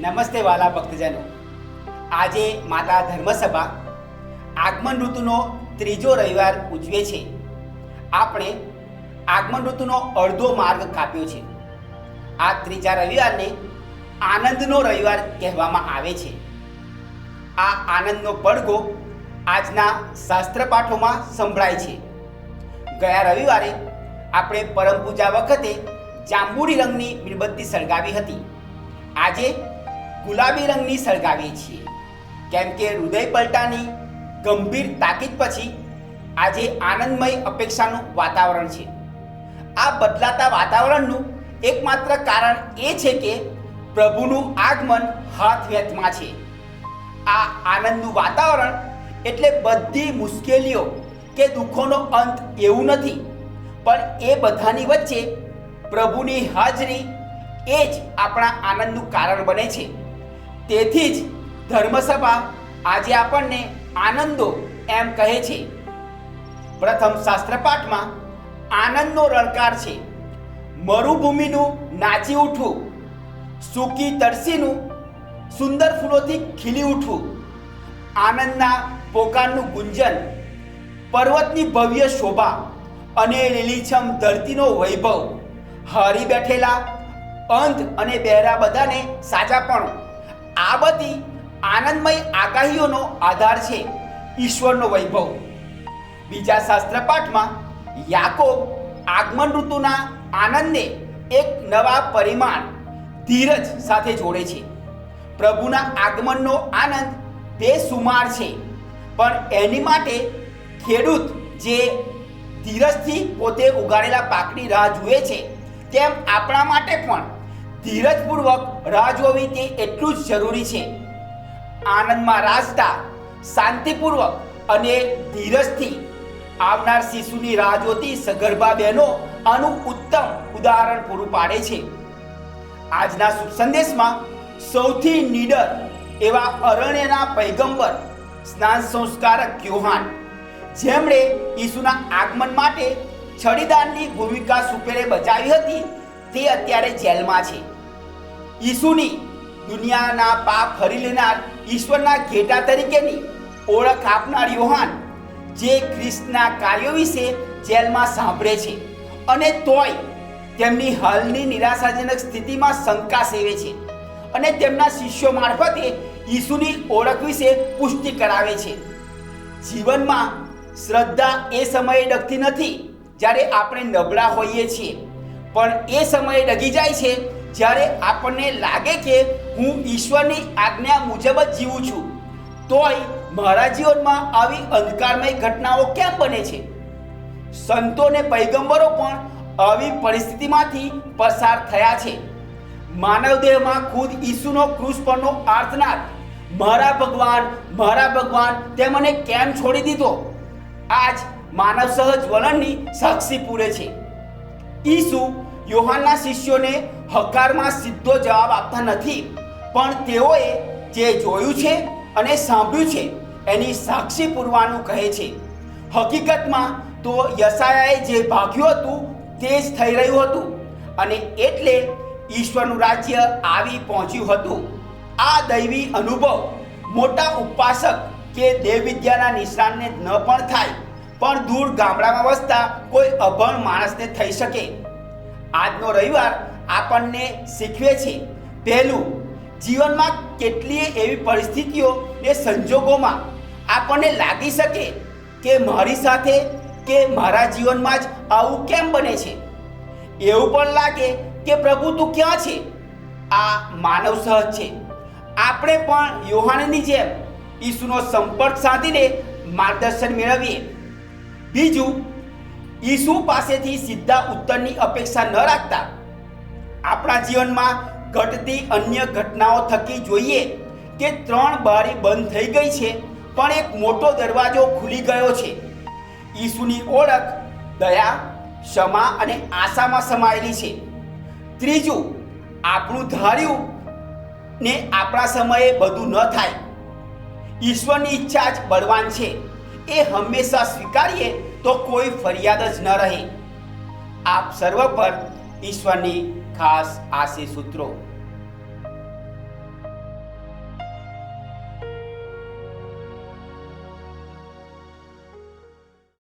નમસ્તે વાલા ભક્તજનો. આજે માતા ધર્મસભા આગમન ઋતુનો ત્રીજો રવિવાર ઉજવે છે. આપણે આગમન ઋતુનો અડધો માર્ગ કાપ્યો છે. આ ત્રીજા રવિવારને આનંદનો રવિવાર કહેવામાં આવે છે. આ આનંદનો પડઘો આજના શાસ્ત્ર પાઠોમાં સંભળાય છે. ગયા રવિવારે આપણે પરમ પૂજા વખતે જાંબુડી રંગની મીણબત્તી સળગાવી હતી. આજે ગુલાબી રંગની સળગાવીએ છીએ કેમ કે હૃદય પલટાની ગંભીર તાકીદ પછી આજે આનંદમય અપેક્ષાનું વાતાવરણ છે. આ બદલાતા વાતાવરણનું એકમાત્ર કારણ એ છે કે પ્રભુનું આગમન હાથ વ્યથમાં છે. આ આનંદનું વાતાવરણ એટલે બધી મુશ્કેલીઓ કે દુઃખોનો અંત એવું નથી, પણ એ બધાની વચ્ચે પ્રભુની હાજરી એ જ આપણા આનંદનું કારણ બને છે. તેથી જ ધર્મસભા આજે આપણને આનંદો એમ કહે છે. પ્રથમ શાસ્ત્રપાઠમાં આનંદનો રણકાર છે. મરુભૂમિનું નાચી ઉઠવું, સૂકી તરસીનું સુંદર ફૂલોથી ખીલી ઉઠવું, આનંદના પોકારનું ગુંજન, પર્વતની ભવ્ય શોભા અને લીલીછમ ધરતીનો વૈભવ, હારી બેઠેલા અંધ અને બહેરા બધાને સાચાપણું આ બધી આનંદમય આગાહીઓનો આધાર છે ઈશ્વરનો વૈભવ. બીજા શાસ્ત્રપાઠમાં યાકોબ આગમન ઋતુના આનંદને એક નવા પરિમાણ ધીરજ સાથે જોડે છે. પ્રભુના આગમનનો આનંદ તે સુમાર છે, પણ એની માટે ખેડૂત જે ધીરજથી પોતે ઉગાડેલા પાકની રાહ જુએ છે, તેમ આપણા માટે પણ ધીરજપૂર્વક રાહ જોવી તે એટલું જ જરૂરી છે. આનંદમાં રાજતા શાંતિપૂર્વક અને ધીરજથી આવનાર શિશુની રાહ જોતી સગર્ભા બહેનો આનું ઉત્તમ ઉદાહરણ પૂરું પાડે છે. આજના શુભ સંદેશમાં સૌથી નીડર એવા અરણ્યના પૈગંબર સ્નાન સંસ્કારક યોહાન, જેમણે ઈસુના આગમન માટે છડીદારની ભૂમિકા સુપેરે બજાવી હતી તે અત્યારે જેલમાં છે. ઈસુની દુનિયાના પાપ હરી લેનાર ઈશ્વરના ઘેટા તરીકેની ઓળખ આપનાર યોહાન જે ખ્રિસ્તના કાર્યો વિશે જેલમાં સાંભળે છે અને તોય તેમની હાલની નિરાશાજનક સ્થિતિમાં શંકા સેવે છે અને તેમના શિષ્યો મારફતે ઈસુની ઓળખ વિશે પુષ્ટિ કરાવે છે. જીવનમાં શ્રદ્ધા એ સમયે ડગતી નથી જ્યારે આપણે નબળા હોઈએ છીએ, પણ એ સમયે ડગી જાય છે જ્યારે આપણને લાગે કે હું ઈશ્વરની આજ્ઞા મુજબ જ જીવું છું, તોય મારા જીવનમાં આવી અંધકારમય ઘટનાઓ કેમ બને છે? સંતો ને પૈગંબરો પણ આવી પરિસ્થિતિમાંથી પસાર થયા છે. માનવ દેહમાં ખુદ ઈસુનો ક્રુસ પરનો આર્તનાદ, મારા ભગવાન મારા ભગવાન, તે મને કેમ છોડી દીધો? આજ માનવ સહજ વલણની સાક્ષી પૂરે છે. ઈસુ યોહાનના શિષ્યોને હકારમાં સીધો જવાબ આપતા નથી. પણ તેઓએ જે જોયું છે અને સાંભળ્યું છે, એની સાક્ષી પૂરવાનું કહે છે. હકીકતમાં તો યસાયાએ જે ભાગ્યું હતું, તે જ થઈ રહ્યું હતું અને એટલે ઈશ્વરનું રાજ્ય આવી પહોંચ્યું હતું. આ દૈવી અનુભવ મોટા ઉપાસક કે દેવ વિદ્યાના નિષ્ણાતને ન પણ થાય, પણ દૂર ગામડામાં વસતા કોઈ અભણ માણસને થઈ શકે. આજનો રવિવાર આપણને શીખવે છે. પહેલું, જીવનમાં કેટલીય એવી પરિસ્થિતિઓ ને સંજોગોમાં આપણને લાગી શકે કે મારી સાથે કે મારા જીવનમાં જ આવું કેમ બને છે? એવું પણ લાગે કે પ્રભુ તું ક્યાં છે? આ માનવ સહજ છે. આપણે પણ યોહાનની જેમ ઈસુનો સંપર્ક સાધીને માર્ગદર્શન મેળવીએ. બીજું, ઈસુ પાસેથી સીધા ઉત્તરની અપેક્ષા ન રાખતા આપણા જીવનમાં ઘટતી અન્ય ઘટનાઓ થકી જોઈએ કે ત્રણ બારી બંધ થઈ ગઈ છે, પણ એક મોટો દરવાજો ખુલી ગયો છે. ઈસુની ઓળખ, દયા, ક્ષમા અને આશામાં સમાયેલી છે. ત્રીજું, આપણું ધાર્યું ને આપણા સમયે બધું ન થાય. ઈશ્વરની ઈચ્છા જ બળવાન છે. એ હંમેશા સ્વીકારીએ તો કોઈ ફરિયાદ જ ન રહે. આપ સર્વ પર ઈશ્વરની ખાસ આશી સૂત્રો